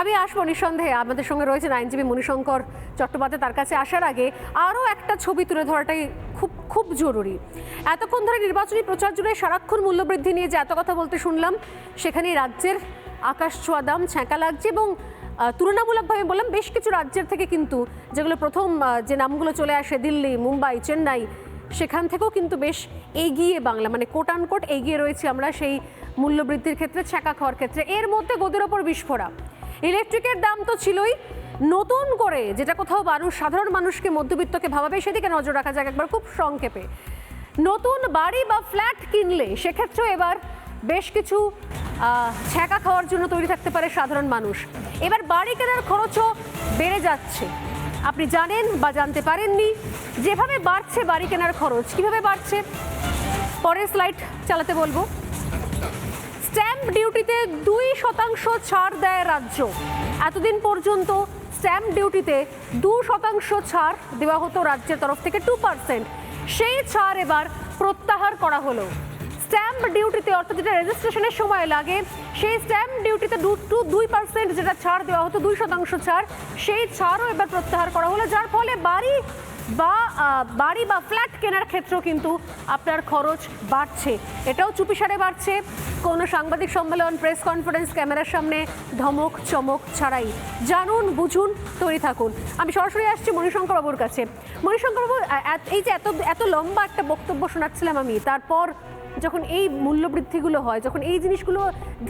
আমি আসব নিঃসন্দেহে। আমাদের সঙ্গে রয়েছেন আইনজীবী মণিশঙ্কর চট্টোপাধ্যায়। তার কাছে আসার আগে আরও একটা ছবি তুলে ধরাটাই খুব খুব জরুরি। এতক্ষণ ধরে নির্বাচনী প্রচার জুড়ে সারাক্ষণ মূল্যবৃদ্ধি নিয়ে যে এত কথা বলতে শুনলাম সেখানে রাজ্যের আকাশ ছোঁয়া দাম, ছ্যাঁকা লাগছে এবং তুলনামূলকভাবে বললাম বেশ কিছু রাজ্যের থেকে কিন্তু যেগুলো প্রথম যে নামগুলো চলে আসে, দিল্লি, মুম্বাই, চেন্নাই, সেখান থেকেও কিন্তু বেশ এগিয়ে বাংলা মানে কোট আনকোট এগিয়ে রয়েছে আমরা সেই মূল্যবৃদ্ধির ক্ষেত্রে, ছ্যাঁকা খাওয়ার ক্ষেত্রে। এর মধ্যে গদির ওপর বিস্ফোরা ইলেকট্রিকের দাম তো ছিলই। নতুন করে যেটা কোথাও মানুষ সাধারণ মানুষকে মধ্যবিত্তকে ভাবাবে, সেদিকে নজর রাখা যাক একবার খুব সংক্ষেপে। নতুন বাড়ি বা ফ্ল্যাট কিনলে সেক্ষেত্রেও এবার বেশ কিছু ছ্যাঁকা খাওয়ার জন্য তৈরি থাকতে পারে সাধারণ মানুষ। এবার বাড়ি কেনার খরচও বেড়ে যাচ্ছে। আপনি জানেন বা জানতে পারেননি, যেভাবে বাড়ছে বাড়ি কেনার খরচ, কীভাবে বাড়ছে? পরের স্লাইড চালাতে বলব। স্ট্যাম্প ডিউটিতে দুই শতাংশ ছাড় দেয় রাজ্য। এতদিন পর্যন্ত স্ট্যাম্প ডিউটিতে দু শতাংশ ছাড় দেওয়া হতো রাজ্যের তরফ থেকে টু পার্সেন্ট সেই ছাড় এবার প্রত্যাহার করা হলো। স্ট্যাম্প ডিউটিতে, অর্থাৎ যেটা রেজিস্ট্রেশনের সময় লাগে, সেই স্ট্যাম্প ডিউটিতে দু, টু দুই পার্সেন্ট যেটা ছাড় দেওয়া হতো, দুই শতাংশ ছাড়, সেই ছাড়ও এবার প্রত্যাহার করা হলো। যার ফলে বাড়ি বা বাড়ি বা ফ্ল্যাট কেনার ক্ষেত্রেও কিন্তু আপনার খরচ বাড়ছে। এটাও চুপিসারে বাড়ছে। কোনো সাংবাদিক সম্মেলন, প্রেস কনফারেন্স, ক্যামেরার সামনে ধমক, চমক ছাড়াই। জানুন, বুঝুন, তৈরি থাকুন। আমি সরাসরি আসছি মণিশঙ্কর বাবুর কাছে মণিশঙ্কর বাবু এই যে এত এত লম্বা একটা বক্তব্য শোনাচ্ছিলাম আমি, তারপর যখন এই মূল্যবৃদ্ধিগুলো হয়, যখন এই জিনিসগুলো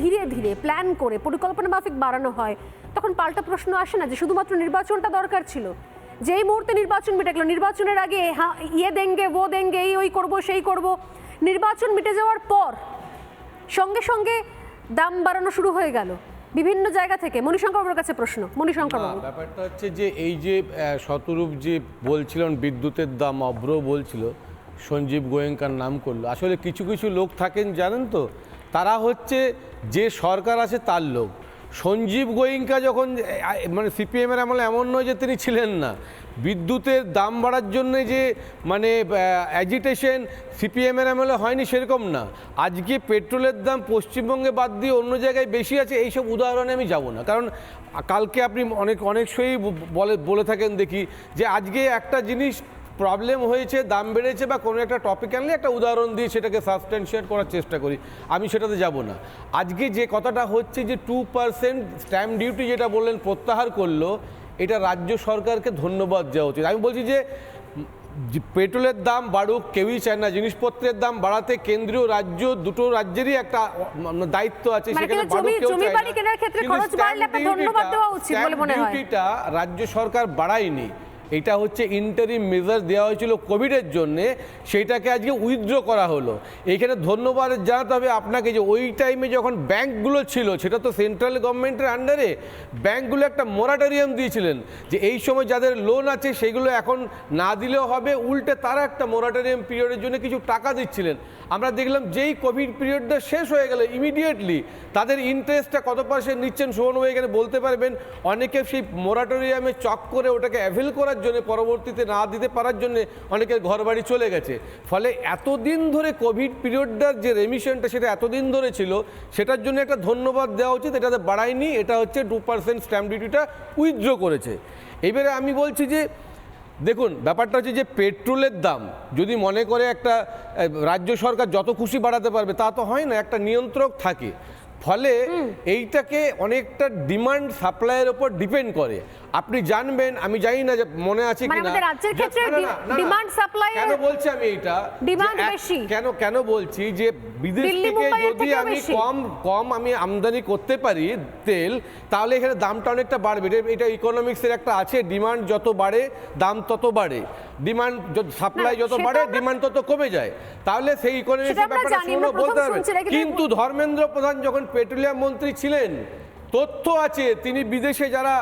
ধীরে ধীরে প্ল্যান করে পরিকল্পনা মাফিক বাড়ানো হয়, তখন পাল্টা প্রশ্ন আসে না যে শুধুমাত্র নির্বাচনটা দরকার ছিল? যেই মুহূর্তে নির্বাচন মিটে গেল, নির্বাচনের আগে ইয়ে দেঙ্গে, ও দেঙ্গে, এই, ওই করব, সেই করব, নির্বাচন মিটে যাওয়ার পর সঙ্গে সঙ্গে দাম বাড়ানো শুরু হয়ে গেল। বিভিন্ন জায়গা থেকে। মণিশঙ্কর বাবুর কাছে প্রশ্ন। মণিশঙ্কর ব্যাপারটা হচ্ছে যে এই যে শতরূপ যে বলছিলেন, বিদ্যুতের দাম অভ্র বলছিল, সঞ্জীব গোয়েঙ্কার নাম করল, আসলে কিছু কিছু লোক থাকেন, জানেন তো? তারা হচ্ছে যে সরকার আছে, তার লোক। সঞ্জীব গোয়েঙ্কা যখন মানে সিপিএমের আমলে এমন নয় যে তিনি ছিলেন না। বিদ্যুতের দাম বাড়ার জন্য যে মানে অ্যাজিটেশন সিপিএমের আমলে হয়নি সেরকম না। আজকে পেট্রোলের দাম পশ্চিমবঙ্গে বাদ দিয়ে অন্য জায়গায় বেশি আছে, এইসব উদাহরণে আমি যাব না। কারণ কালকে আপনি অনেক অনেক সই বলে বলে থাকেন দেখি যে আজকে একটা জিনিস প্রবলেম হয়েছে দাম বেড়েছে বা কোনো একটা টপিক আনলে একটা উদাহরণ দিয়ে সেটাকে সাবস্টেন্সিয়েট করার চেষ্টা করি। আমি সেটাতে যাব না। আজকে যে কথাটা হচ্ছে যে টু পার্সেন্ট স্ট্যাম্প ডিউটি যেটা বললেন প্রত্যাহার করল এটা রাজ্য সরকারকে ধন্যবাদ দেওয়া উচিত। আমি বলছি যে পেট্রোলের দাম বাড়ুক কেউই চায় না। জিনিসপত্রের দাম বাড়াতে কেন্দ্রীয় রাজ্য দুটো রাজ্যেরই একটা দায়িত্ব আছে। মানে সেখানে বাড়ুক কেউ চায় না। কিন্তু মনে রাজ্য সরকার বাড়ায়নি। এটা হচ্ছে ইন্টারিম মেজার দেওয়া হয়েছিল কোভিডের জন্যে সেইটাকে আজকে উইথড্র করা হলো। এখানে ধন্যবাদ জানাতে হবে আপনাকে যে ওই টাইমে যখন ব্যাংকগুলো ছিল, সেটা তো সেন্ট্রাল গভর্নমেন্টের আন্ডারে ব্যাংকগুলো একটা মোরাটোরিয়াম দিয়েছিলেন যে এই সময় যাদের লোন আছে, সেগুলো এখন না দিলেও হবে, উল্টে তারা একটা মোরাটোরিয়াম পিরিয়ডের জন্য কিছু টাকা দিচ্ছিলেন। আমরা দেখলাম যেই কোভিড পিরিয়ডটা শেষ হয়ে গেল ইমিডিয়েটলি তাদের ইন্টারেস্টটা কত পার্সেন্ট নিচ্ছেন সুমনভাই এখানে বলতে পারবেন? অনেকে সেই মোরাটোরিয়ামে চক করে ওটাকে অ্যাভেল করার জন্য পরবর্তীতে না দিতে পারার জন্য অনেকের ঘর বাড়ি চলে গেছে। ফলে এতদিন ধরে কোভিড পিরিয়ডটার যে রেমিশনটা সেটা এতদিন ধরে ছিল সেটার জন্য একটা ধন্যবাদ দেওয়া উচিত। এটাতে বাড়ায়নি এটা হচ্ছে টু পার্সেন্ট স্ট্যাম্প ডিউটিটা উইথড্র করেছে। এবারে আমি বলছি যে দেখুন ব্যাপারটা হচ্ছে যে পেট্রোলের দাম যদি মনে করে একটা রাজ্য সরকার যত খুশি বাড়াতে পারবে তা তো হয় না একটা নিয়ন্ত্রক থাকে। ফলে এইটাকে অনেকটা ডিমান্ড সাপ্লাইয়ের ওপর ডিপেন্ড করে। আপনি জানবেন আমি জানি না যে মনে আছে মানে কিনা। আমাদের রাজ্যের ক্ষেত্রে না, না, না, না, না। supply এর কেন বলছি আমি এটা এক- বেশি। কেন কেন বলছি যে বিদেশ থেকে যদি আমি কম কম আমি আমদানি করতে পারি তেল তাহলে এখানে দামটা অনেকটা বাড়বে। এটা- ইকোনমিক্সের একটা আছে ডিমান্ড যত বাড়ে দাম তত বাড়ে। ডিমান্ড সাপ্লাই যত বাড়ে ডিমান্ড তত কমে যায়। তাহলে সেই ইকোনমিক্সের ব্যাপারটা জানি, শুনো বলতে হবে। না, কিন্তু ধর্মেন্দ্র প্রধান যখন পেট্রোলিয়াম মন্ত্রী ছিলেন তথ্য আছে তিনি বিদেশে যারা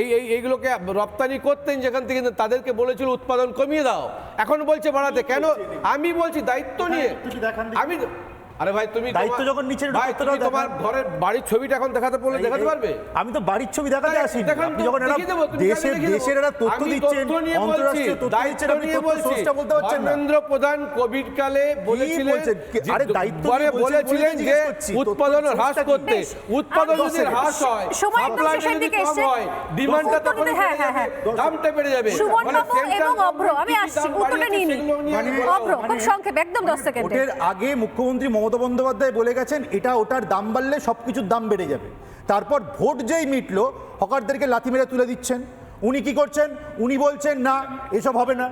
এই এই এইগুলোকে রপ্তানি করতেন যেখান থেকে তাদেরকে বলেছিল উৎপাদন কমিয়ে দাও। এখন বলছে বাড়াতে কেন? আমি বলছি দায়িত্ব নিয়ে। দেখান দেখি। আমি আরে ভাই তুমি দায়িত্ব যখন ভাই তুমি তোমার ঘরের বাড়ির ছবিটা এখন দেখাতে বললে দেখাতে পারবে? আমি তো বাড়ির ছবি দেখাতে আসি আপনি যখন এরা দেশের দেশের এরা তথ্য দিচ্ছেন তথ্য দায়িত্ব দিচ্ছেন আপনি নিয়ে তথ্য বলছি। সোর্সটা বলতে পারছেন না। ধর্মেন্দ্র প্রধান কোভিড কালে বলেছিলেন আরে দায়িত্ব পরে বলেছিলেন যে উৎপাদন হ্রাস করতে উৎপাদন যদি হ্রাস হয় শেষের যদি কম হয় ডিমান্ডটা তখন হ্যাঁ, হ্যাঁ, হ্যাঁ। দামটা বেড়ে যাবে। সুমন মানে বাবু central এবং অভ্র আমি আসছি উত্তরটা নিয়ে নিই। মানে- বলা। অভ্র খুব সংক্ষেপে একদম দশ সেকেন্ডে আগে মুখ্যমন্ত্রী মমতা বন্দ্যোপাধ্যায় বলে গেছেন এটা ওটার দাম বাড়লে সব কিছুর দাম বেড়ে যাবে। তারপর ভোট যেই মিটলো হকারদেরকে লাথি মেরে তুলে দিচ্ছেন। উনি কি করছেন? উনি বলছেন না এসব হবে না।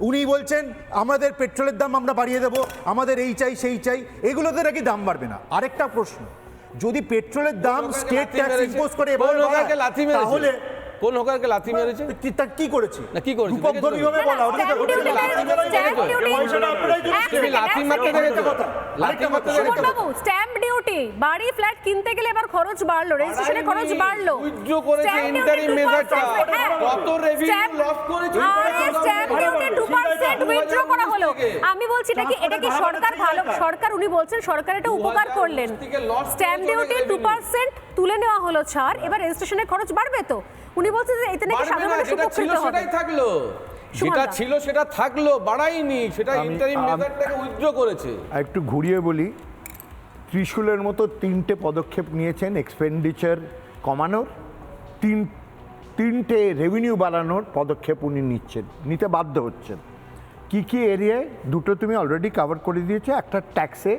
উনি বলছেন আমাদের পেট্রোলের দাম আমরা বাড়িয়ে দেবো আমাদের এই চাই সেই চাই। এগুলোতে নাকি দাম বাড়বে না। আরেকটা প্রশ্ন যদি পেট্রোলের দাম স্টেট ট্যাক্স ইম্পোজ করে? তাহলে কোন হকারকে লাথি মেরেছে কি- তা কি করেছে না, কি করেছে? রূপক দেখেছ তুমি? বলা ওটা তো-। তুমি লাথি মারতে। দেখেছ কথা। লাথি মারতে। দেখেছ স্ট্যাম্প ডিউটি বাড়ি ফ্ল্যাট কিনতে গেলে এবার খরচ বাড়লো রেজিস্ট্রেশনে খরচ বাড়লো উইথড্র করেছে ইন্টারিম মেজারটা হ্যাঁ। কত রেভিনিউ লস করেছে আরে স্ট্যাম্প ডিউটি 2% উইথড্র করা হলো। আমি বলছি এটা কি এটা কি সরকার ভালো সরকার উনি বলছেন সরকার এটা উপকার করলেন। 2019 থেকে loss স্ট্যাম্প ডিউটি অনেক টু পার্সেন্ট তুলে নেওয়া হলো ছাড়। এবার রেজিস্ট্রেশনের খরচ বাড়বে তো? উনি বলছেন যে এতে নাকি সাধারণ না, মানুষ ছিল উপকৃত হবে। সেটাই থাকল। যেটা ছিল সেটা থাকল বাড়ায়নি। সেটা ইন্টারিম মেজারটাকে উইথড্র করেছে। একটু ঘুরিয়ে বলি ত্রিশূলের মতো তিনটে পদক্ষেপ নিয়েছেন এক্সপেন্ডিচার কমানোর তিন তিনটে রেভিনিউ বাড়ানোর পদক্ষেপ উনি নিচ্ছেন নিতে বাধ্য হচ্ছেন। কি কি এরিয়ায় দুটো তুমি অলরেডি কভার করে দিয়েছ? একটা ট্যাক্সে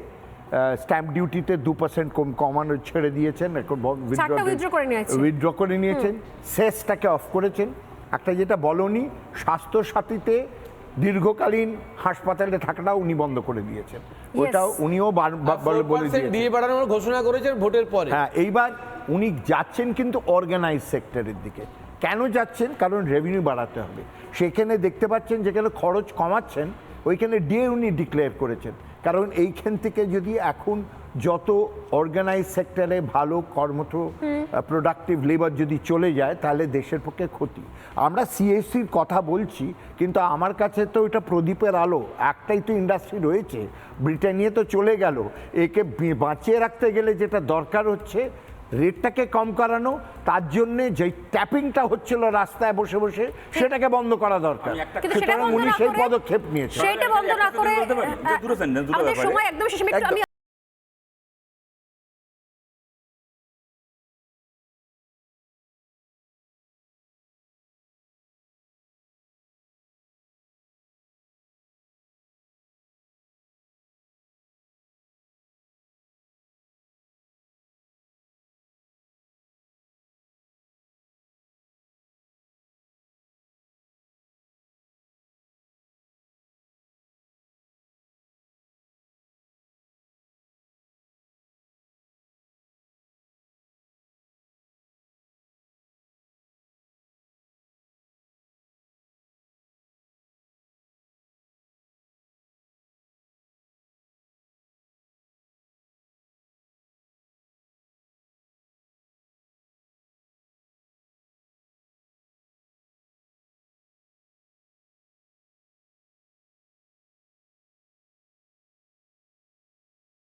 স্ট্যাম্প ডিউটিতে দু পার্সেন্ট কম কমানো ছেড়ে দিয়েছেন এখন। উইথড্র করে নিয়েছেন। সেসটাকে অফ করেছেন। একটা যেটা বলনি স্বাস্থ্য সাথীতে দীর্ঘকালীন হাসপাতালে থাকাটা উনি বন্ধ করে দিয়েছেন। ওটাও উনিও বলে বলে 4% দিয়েছেন। দিয়ে বাড়ানোর ঘোষণা করেছেন ভোটের পরে। হ্যাঁ এইবার উনি যাচ্ছেন কিন্তু অর্গানাইজ সেক্টরের দিকে। কেন যাচ্ছেন? কারণ রেভিনিউ বাড়াতে হবে। সেখানে দেখতে পাচ্ছেন যেখানে খরচ কমাচ্ছেন ওইখানে ডিএ উনি ডিক্লেয়ার করেছেন। কারণ এইখান থেকে যদি এখন যত অর্গানাইজ সেক্টরে ভালো কর্মঠ প্রোডাক্টিভ লেবার যদি চলে যায় তাহলে দেশের পক্ষে ক্ষতি। আমরা সিএসসির কথা বলছি কিন্তু আমার কাছে তো এটা প্রদীপের আলো। একটাই তো ইন্ডাস্ট্রি রয়েছে ব্রিটানিয়া তো চলে গেল। একে বাঁচিয়ে রাখতে গেলে যেটা দরকার হচ্ছে রেটটাকে কম করানো তার জন্যে যে ট্যাপিংটা হচ্ছিল রাস্তায় বসে বসে সেটাকে বন্ধ করা দরকার সেটা সুতরাং বন্ধ উনি না সেই করে পদক্ষেপ নিয়েছেন সেইটা বন্ধ না করে দুটো sentence, দুটো ব্যাপারে। সময় একদম শেষ আমি